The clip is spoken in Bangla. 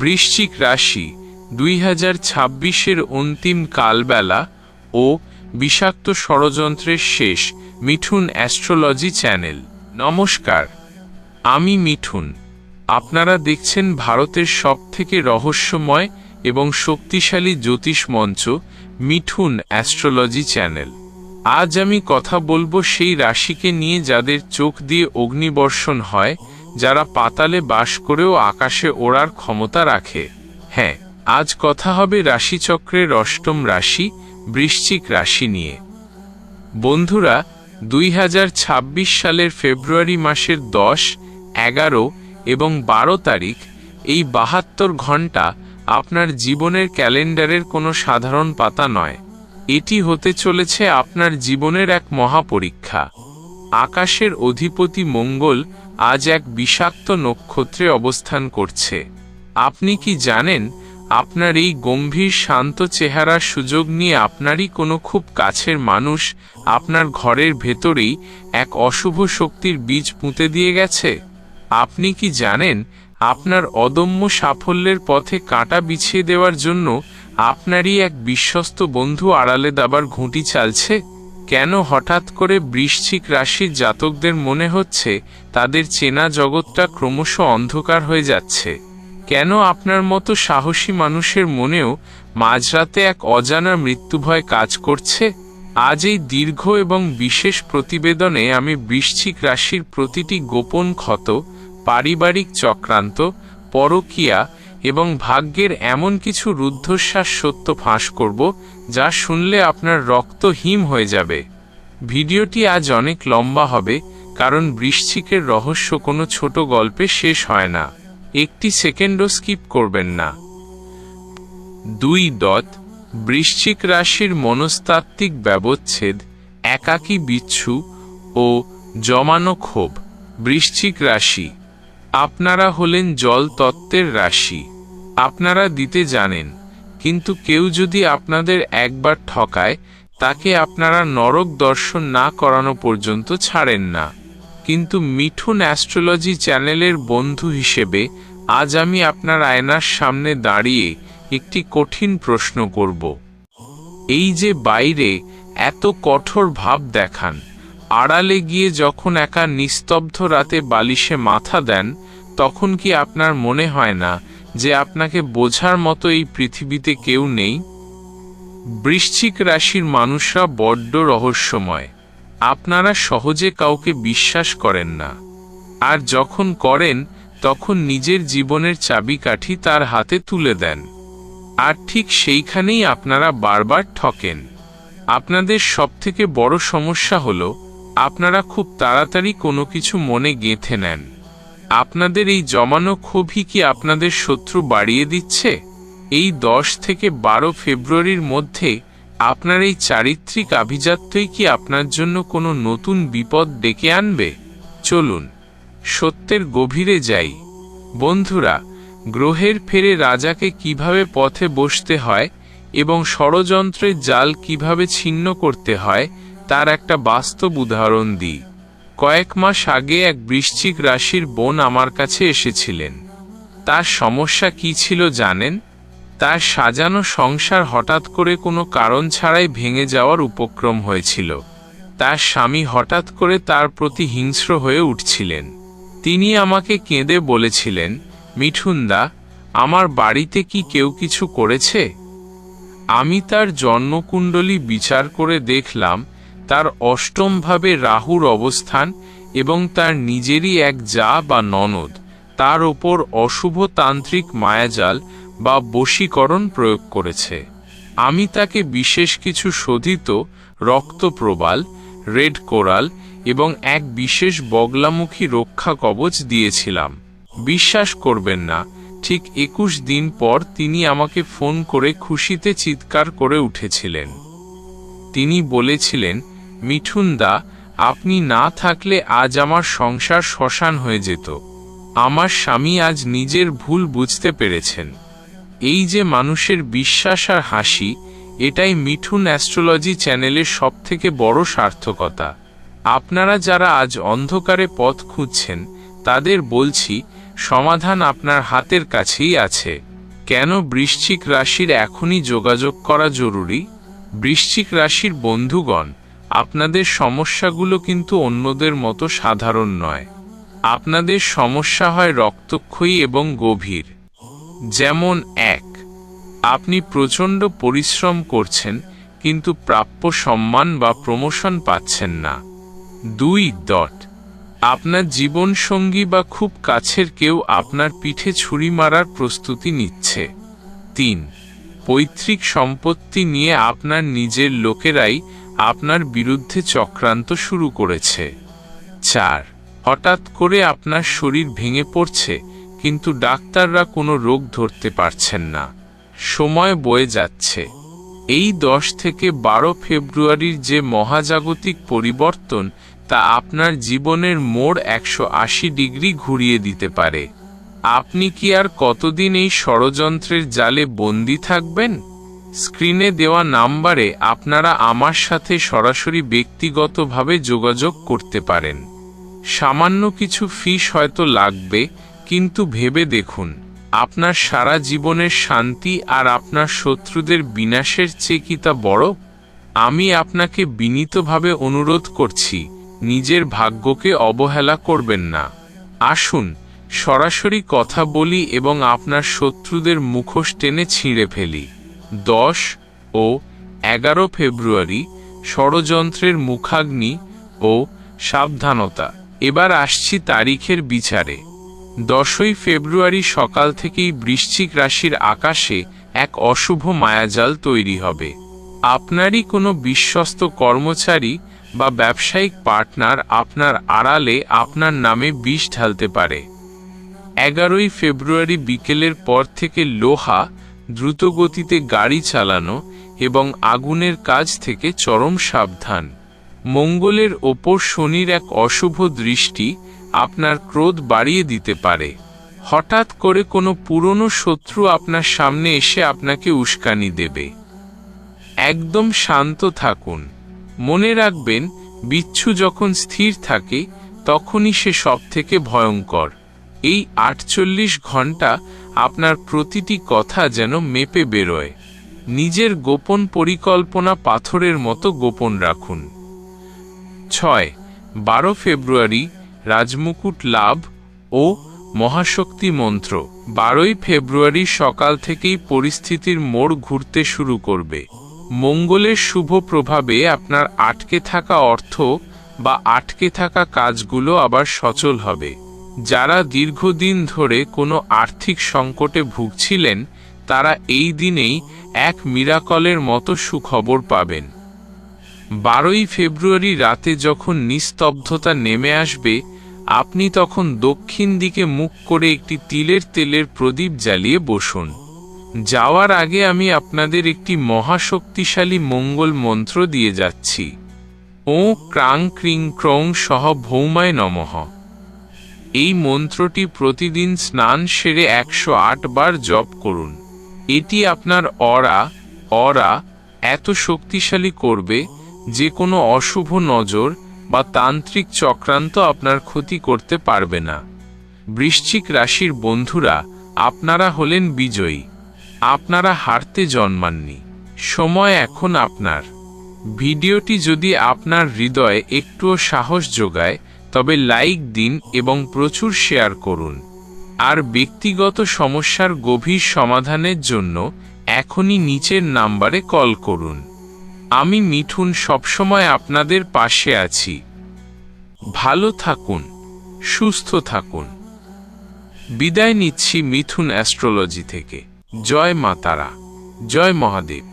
বৃশ্চিক রাশি দুই হাজার ছাব্বিশের অন্তিম কালবেলা ও বিষাক্ত ষড়যন্ত্রের শেষ মিঠুন অ্যাস্ট্রোলজি চ্যানেল। নমস্কার, আমি মিঠুন। আপনারা দেখছেন ভারতের সবথেকে রহস্যময় এবং শক্তিশালী জ্যোতিষ মঞ্চ মিঠুন অ্যাস্ট্রোলজি চ্যানেল। আজ আমি কথা বলব সেই রাশিকে নিয়ে যাদের চোখ দিয়ে অগ্নিবর্ষণ হয় যারা পাতালে বাস করেও আকাশে ওড়ার ক্ষমতা রাখে। হ্যাঁ আজ কথা হবে রাশিচক্রের অষ্টম রাশি, বৃশ্চিক রাশি নিয়ে। বন্ধুরা, দুই হাজার ছাব্বিশ সালের ফেব্রুয়ারি মাসের দশ, এগারো এবং বারো তারিখ এই বাহাত্তর ঘণ্টা আপনার জীবনের ক্যালেন্ডারের কোনো সাধারণ পাতা নয়। এটি হতে চলেছে আপনার জীবনের এক মহাপরীক্ষা। আকাশের অধিপতি মঙ্গল আজ এক বিষাক্ত নক্ষত্রে অবস্থান করছে। আপনি কি জানেন, আপনার এই গম্ভীর শান্ত চেহারার সুযোগ নিয়ে আপনারই কোনো খুব কাছের মানুষ আপনার ঘরের ভেতরেই এক অশুভ শক্তির বীজ পুঁতে দিয়ে গেছে? আপনি কি জানেন, আপনার অদম্য সাফল্যের পথে কাঁটা বিছিয়ে দেওয়ার জন্য আপনারই এক বিশ্বস্ত বন্ধু আড়ালে দাবার ঘুঁটি চালছে? কেন হঠাৎ করে বৃশ্চিক রাশির জাতকদের মনে হচ্ছে তাদের চেনা জগৎটা ক্রমশ অন্ধকার হয়ে যাচ্ছে। কেন আপনার মতো সাহসী মানুষের মনেও মাঝরাতে এক অজানা মৃত্যুভয় কাজ করছে? আজ এই দীর্ঘ এবং বিশেষ প্রতিবেদনে আমি বৃশ্চিক রাশির প্রতিটি গোপন ক্ষত, পারিবারিক চক্রান্ত, পরকীয়া এবং ভাগ্যের এমন কিছু রুদ্ধশ্বাস সত্য ফাঁস করব, যা শুনলে আপনার রক্ত হিম হয়ে যাবে। ভিডিওটি আজ অনেক লম্বা হবে কারণ বৃশ্চিকের রহস্য কোনো ছোট গল্পে শেষ হয় না। একটি সেকেন্ডও স্কিপ করবেন না। দুই দত, বৃশ্চিক রাশির মনস্তাত্ত্বিক ব্যবচ্ছেদ, একাকী বিচ্ছু ও জমানো ক্ষোভ। বৃশ্চিক রাশি, আপনারা হলেন জল তত্ত্বের রাশি। আপনারা দিতে জানেন, কিন্তু কেউ যদি আপনাদের একবার ঠকায়, তাকে আপনারা নরক দর্শন না করানো পর্যন্ত ছাড়েন না। কিন্তু মিঠুন অ্যাস্ট্রোলজি চ্যানেলের বন্ধু হিসেবে আজ আমি আপনার আয়নার সামনে দাঁড়িয়ে একটি কঠিন প্রশ্ন করব। এই যে বাইরে এত কঠোর ভাব দেখান, আড়ালে গিয়ে যখন একা নিস্তব্ধ রাতে বালিশে মাথা দেন, তখন কি আপনার মনে হয় না যে আপনাকে বোঝার মতো এই পৃথিবীতে কেউ নেই? বৃশ্চিক রাশির মানুষরা বড্ড রহস্যময়। আপনারা সহজে কাউকে বিশ্বাস করেন না। আর যখন করেন, তখন নিজের জীবনের চাবিকাঠি তার হাতে তুলে দেন। আর ঠিক সেইখানেই আপনারা বারবার ঠকেন। আপনাদের সবথেকে বড় সমস্যা হল, আপনারা খুব তাড়াতাড়ি কোনো কিছু মনে গেঁথে নেন। আপনাদের এই জমানো ক্ষোভই কি আপনাদের শত্রু বাড়িয়ে দিচ্ছে? এই দশ থেকে বারো ফেব্রুয়ারির মধ্যে আপনার এই চারিত্রিক আভিজাত্যই কি আপনার জন্য কোনো নতুন বিপদ ডেকে আনবে? চলুন, সত্যের গভীরে যাই। বন্ধুরা, গ্রহের ফেরে রাজাকে কীভাবে পথে বসতে হয় এবং ষড়যন্ত্রের জাল কীভাবে ছিন্ন করতে হয়, তার একটা বাস্তব উদাহরণ দিই। কয়েক মাস আগে এক বৃশ্চিক রাশির বোন আমার কাছে এসেছিলেন। তার সমস্যা কি ছিল জানেন? তার সাজানো সংসার হঠাৎ করে কোনো কারণ ছাড়াই ভেঙে যাওয়ার উপক্রম হয়েছিল। তার স্বামী হঠাৎ করে তার প্রতি হিংস্র হয়ে উঠছিলেন। তিনি আমাকে কেঁদে বলেছিলেন, মিঠুনদা, আমার বাড়িতে কি কেউ কিছু করেছে? আমি তার জন্মকুণ্ডলী বিচার করে দেখলাম, তার অষ্টমভাবে রাহুর অবস্থান এবং তার নিজেরই এক যা বা ননদ, তার ওপর অশুভ তান্ত্রিক মায়াজাল বা বশীকরণ প্রয়োগ করেছে। আমি তাকে বিশেষ কিছু শোধিত রক্তপ্রবাল, রেড কোরাল এবং এক বিশেষ বগলামুখী রক্ষা কবচ দিয়েছিলাম। বিশ্বাস করবেন না, ঠিক একুশ দিন পর তিনি আমাকে ফোন করে খুশিতে চিৎকার করে উঠেছিলেন। তিনি বলেছিলেন মিঠুনদা আপনি না থাকলে আজ আমার সংসার শ্মশান হয়ে যেত। আমার স্বামী আজ নিজের ভুল বুঝতে পেরেছেন। এই যে মানুষের বিশ্বাস আর হাসি, এটাই মিঠুন অ্যাস্ট্রোলজি চ্যানেলের সবথেকে বড় সার্থকতা। আপনারা যারা আজ অন্ধকারে পথ খুঁজছেন, তাদের বলছি, সমাধান আপনার হাতের কাছেই আছে। কেন বৃশ্চিক রাশির এখনই যোগাযোগ করা জরুরি? বৃশ্চিক রাশির বন্ধুগণ, আপনাদের সমস্যাগুলো কিন্তু অন্যদের মতো সাধারণ নয়। আপনাদের সমস্যা হয় রক্তক্ষয়ী এবং গভীর। যেমন এক, আপনি প্রচণ্ড পরিশ্রম করছেন, কিন্তু প্রাপ্য সম্মান বা প্রমোশন পাচ্ছেন না। দুই ডট আপনার জীবনসঙ্গী বা খুব কাছের কেউ আপনার পিঠে ছুরি মারার প্রস্তুতি নিচ্ছে। তিন, পৈতৃক সম্পত্তি নিয়ে আপনার নিজের লোকেরাই আপনার বিরুদ্ধে চক্রান্ত শুরু করেছে। চার, হঠাৎ করে আপনার শরীর ভেঙে পড়ছে কিন্তু ডাক্তাররা কোনো রোগ ধরতে পারছেন না। সময় বয়ে যাচ্ছে। এই দশ থেকে বারো ফেব্রুয়ারির যে মহাজাগতিক পরিবর্তন, তা আপনার জীবনের মোড় একশো আশি ডিগ্রি ঘুরিয়ে দিতে পারে। আপনি কি আর কতদিন এই ষড়যন্ত্রের জালে বন্দি থাকবেন? স্ক্রিনে দেওয়া নাম্বারে আপনারা আমার সাথে সরাসরি ব্যক্তিগতভাবে যোগাযোগ করতে পারেন। সামান্য কিছু ফিস হয়তো লাগবে কিন্তু ভেবে দেখুন, আপনার সারা জীবনের শান্তি আর আপনার শত্রুদের বিনাশের চেয়ে কি তা বড়? আমি আপনাকে বিনীতভাবে অনুরোধ করছি, নিজের ভাগ্যকে অবহেলা করবেন না। আসুন, সরাসরি কথা বলি এবং আপনার শত্রুদের মুখোশ টেনে ছিঁড়ে ফেলি। দশ ও এগারো ফেব্রুয়ারি, ষড়যন্ত্রের মুখাগ্নি ও সাবধানতা। এবার আসছি তারিখের বিচারে। দশই ফেব্রুয়ারি সকাল থেকেই বৃশ্চিক রাশির আকাশে এক অশুভ মায়াজাল তৈরি হবে। আপনারই কোনো বিশ্বস্ত কর্মচারী বা ব্যবসায়িক পার্টনার আপনার আড়ালে আপনার নামে বিষ ঢালতে পারে। এগারোই ফেব্রুয়ারি বিকেলের পর থেকে লোহা, দ্রুতগতিতে গাড়ি চালানো এবং আগুনের কাজ থেকে চরম সাবধান। মঙ্গলের ওপর শনির এক অশুভ দৃষ্টি আপনার ক্রোধ বাড়িয়ে দিতে পারে। হঠাৎ করে কোনো পুরনো শত্রু আপনার সামনে এসে আপনাকে উস্কানি দেবে। একদম শান্ত থাকুন। মনে রাখবেন, বিচ্ছু যখন স্থির থাকে, তখনই সে সব থেকে ভয়ঙ্কর। এই আটচল্লিশ ঘণ্টা আপনার প্রতিটি কথা যেন মেপে বেরোয়। নিজের গোপন পরিকল্পনা পাথরের মতো গোপন রাখুন। ছয়, বারো ফেব্রুয়ারি রাজমুকুট লাভ ও মহাশক্তি মন্ত্র। বারোই ফেব্রুয়ারি সকাল থেকেই পরিস্থিতির মোড় ঘুরতে শুরু করবে। মঙ্গলের শুভ প্রভাবে আপনার আটকে থাকা অর্থ বা আটকে থাকা কাজগুলো আবার সচল হবে। যারা দীর্ঘদিন ধরে কোনো আর্থিক সংকটে ভুগছিলেন, তারা এই দিনেই এক মিরাকলের মতো সুখবর পাবেন। বারোই ফেব্রুয়ারি রাতে যখন নিস্তব্ধতা নেমে আসবে, আপনি তখন দক্ষিণ দিকে মুখ করে একটি তিলের তেলের প্রদীপ জ্বালিয়ে বসুন। যাওয়ার আগে আমি আপনাদের একটি মহাশক্তিশালী মঙ্গল মন্ত্র দিয়ে যাচ্ছি। ও ক্রাং ক্রিং ক্রং সহ ভৌমায় নমঃ। এই মন্ত্রটি প্রতিদিন স্নান সেরে একশো আট বার জপ করুন। এটি আপনার অরা অরা, এত শক্তিশালী করবে যে কোনো অশুভ নজর বা তান্ত্রিক চক্রান্ত আপনার ক্ষতি করতে পারবে না। বৃশ্চিক রাশির বন্ধুরা, আপনারা হলেন বিজয়ী। আপনারা হারতে জন্মাননি। সময় এখন আপনার। ভিডিওটি যদি আপনার হৃদয়ে একটুও সাহস যোগায়, তবে লাইক দিন এবং প্রচুর শেয়ার করুন। আর ব্যক্তিগত সমস্যার গভীর সমাধানের জন্য এখনই নিচের নাম্বারে কল করুন। আমি মিঠুন সবসময় আপনাদের পাশে আছি। ভালো থাকুন, সুস্থ থাকুন। বিদায় নিচ্ছি মিথুন অ্যাস্ট্রোলজি থেকে। জয় মাতারা জয় মহাদেব।